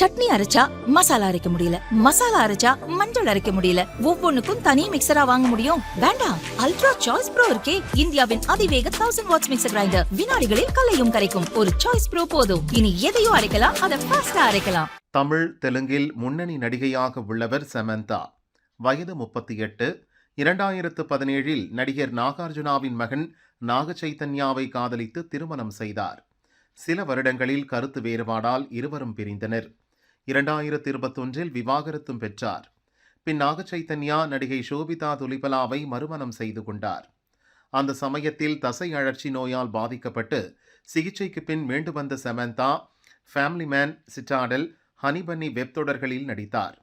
சட்னி அரைச்சா மசாலா அரைக்க முடியல. மசாலா அரைச்சா மஞ்சள் அரைக்க முடியல. ஒவ்வொன்னுக்கும் தனி மிக்சரா வாங்க முடியும். வேண்டாம். அல்ட்ரா சாய்ஸ் ப்ரோ இருக்கே. இந்தியாவின் அதிவேக தௌசண்ட் வாட்ஸ் மிக்சர் கிரைண்டர் வினாடிகளில் கலையும் கரைக்கும். ஒரு சாய்ஸ் ப்ரோ போதும். இனி எதையும் அரைக்கலாம். அதை ஃபாஸ்டா அரைக்கலாம். தமிழ் தெலுங்கில் முன்னணி நடிகையாக உள்ளவர் சமந்தா. வயது முப்பத்தி எட்டு. இரண்டாயிரத்து பதினேழில் நடிகர் நாகார்ஜுனாவின் மகன் நாக சைத்தன்யாவை காதலித்து திருமணம் செய்தார். சில வருடங்களில் கருத்து வேறுபாடால் இருவரும் பிரிந்தனர். இரண்டாயிரத்தி இருபத்தொன்றில் விவாகரத்தும் பெற்றார். பின் நாக சைத்தன்யா நடிகை ஷோபிதா துலிபலாவை மறுமணம் செய்து கொண்டார். அந்த சமயத்தில் தசை அழற்சி நோயால் பாதிக்கப்பட்டு சிகிச்சைக்கு பின் மீண்டு வந்த Samantha Family Man Citadel Honey Bunny web தொடர்களில் நடித்தார்.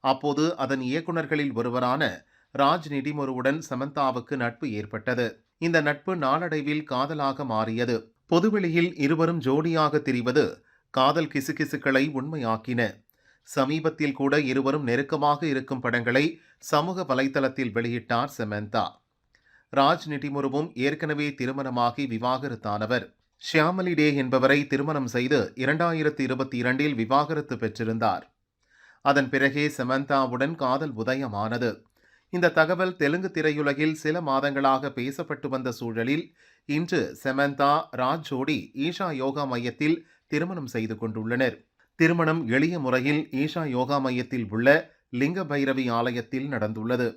அப்போது அதன் இயக்குனர்களில் ஒருவரான ராஜ் நிடிமுருவுடன் சமந்தாவுக்கு நட்பு ஏற்பட்டது. இந்த நட்பு நாளடைவில் காதலாக மாறியது. பொதுவெளியில் இருவரும் ஜோடியாக திரிவது காதல் கிசுகிசுக்களை உண்மையாக்கின. சமீபத்தில் கூட இருவரும் நெருக்கமாக இருக்கும் படங்களை சமூக வலைதளத்தில் வெளியிட்டார் செமந்தா. ராஜ் நிட்டிமுருவும் ஏற்கனவே திருமணமாகி விவாகரத்தானவர். ஷியாமலி டே என்பவரை திருமணம் செய்து இரண்டாயிரத்து இருபத்தி இரண்டில் விவாகரத்து பெற்றிருந்தார். அதன் பிறகே செமந்தாவுடன் காதல் உதயமானது. இந்த தகவல் தெலுங்கு திரையுலகில் சில மாதங்களாக பேசப்பட்டு வந்த சூழலில் இன்று செமந்தா ராஜ் ஜோடி ஈஷா யோகா மையத்தில் திருமணம் செய்து கொண்டுள்ளனர். திருமணம் எளிய முறையில் ஈஷா யோகா மையத்தில் உள்ள லிங்க பைரவி ஆலயத்தில் நடந்துள்ளது.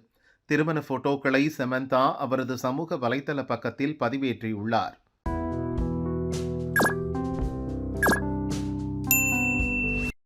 திருமண போட்டோக்களை செமந்தா அவரது சமூக வலைதள பக்கத்தில் பதிவேற்றியுள்ளார்.